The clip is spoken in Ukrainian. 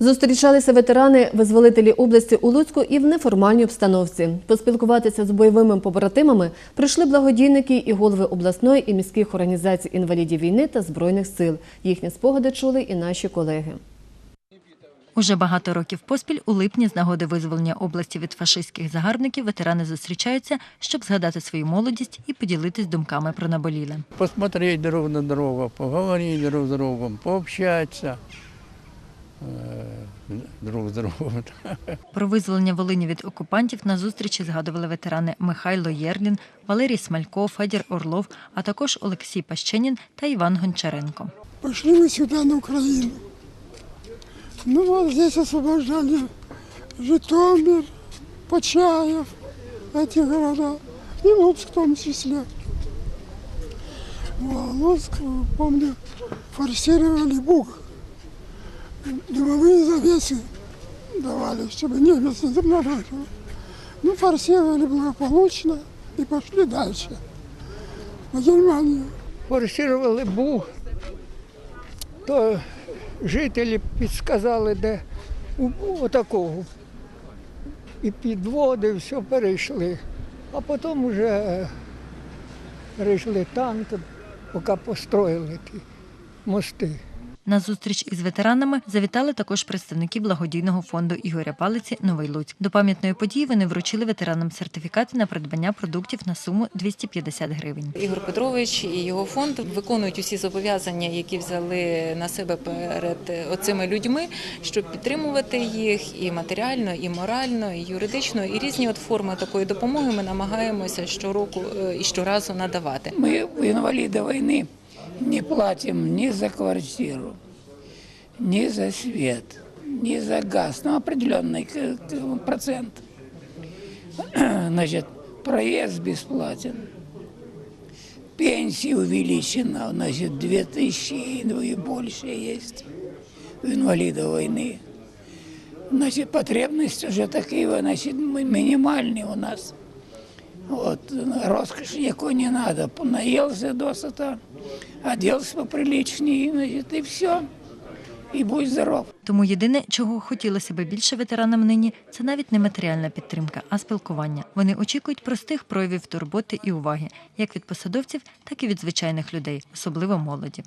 Зустрічалися ветерани визволителі області у Луцьку і в неформальній обстановці. Поспілкуватися з бойовими побратимами прийшли благодійники і голови обласної і міських організацій інвалідів війни та збройних сил. Їхні спогади чули і наші колеги. Уже багато років поспіль у липні з нагоди визволення області від фашистських загарбників ветерани зустрічаються, щоб згадати свою молодість і поділитись думками про наболіле. посмотреть друг на друга, поговорить друг с другом, пообщаться э, друг с другом. Про визволення Волині від окупантів на зустрічі згадували ветерани Михайло Єрлін, Валерій Смалько, Федір Орлов, а також Олексій Пащенін та Іван Гончаренко. Пошли мы сюда, на Украину. Ну вот здесь освобождали Житомир, Почаев, эти города, и Луцк в том числе. Ну, Луцк, помню, форсировали Буг Дымовые завесы давали, чтобы немец не замораживал. Ну, форсировали благополучно и пошли дальше, на Германию. форсували буг, то жителі підсказали, де у- отакого. І підводи, все перейшли. А потім вже перейшли там, то поки построїли ті мости. На зустріч із ветеранами завітали також представники благодійного фонду Ігоря Палиці Новий Луцьк. До пам'ятної події вони вручили ветеранам сертифікати на придбання продуктів на суму 250 гривень. Ігор Петрович і його фонд виконують усі зобов'язання, які взяли на себе перед оцими людьми, щоб підтримувати їх і матеріально, і морально, і юридично, і різні от форми такої допомоги ми намагаємося щороку е, і щоразу надавати. Мы, инвалиды войны, не платим ни за квартиру, ни за свет, ни за газ, ну, определенный к- к- процент. Значит, проезд бесплатен. Пенсия увеличена, значит, 2000 ну и больше есть у инвалидов войны. Значит, потребности уже такие, значит, ми- минимальные у нас. От, розкоші якої не треба. Наївся досыта, Оделся поприличнее, и все. І будь здоров. Тому єдине, чого хотілося би більше ветеранам нині, це навіть не матеріальна підтримка, а спілкування. Вони очікують простих проявів турботи і уваги, як від посадовців, так і від звичайних людей, особливо молоді.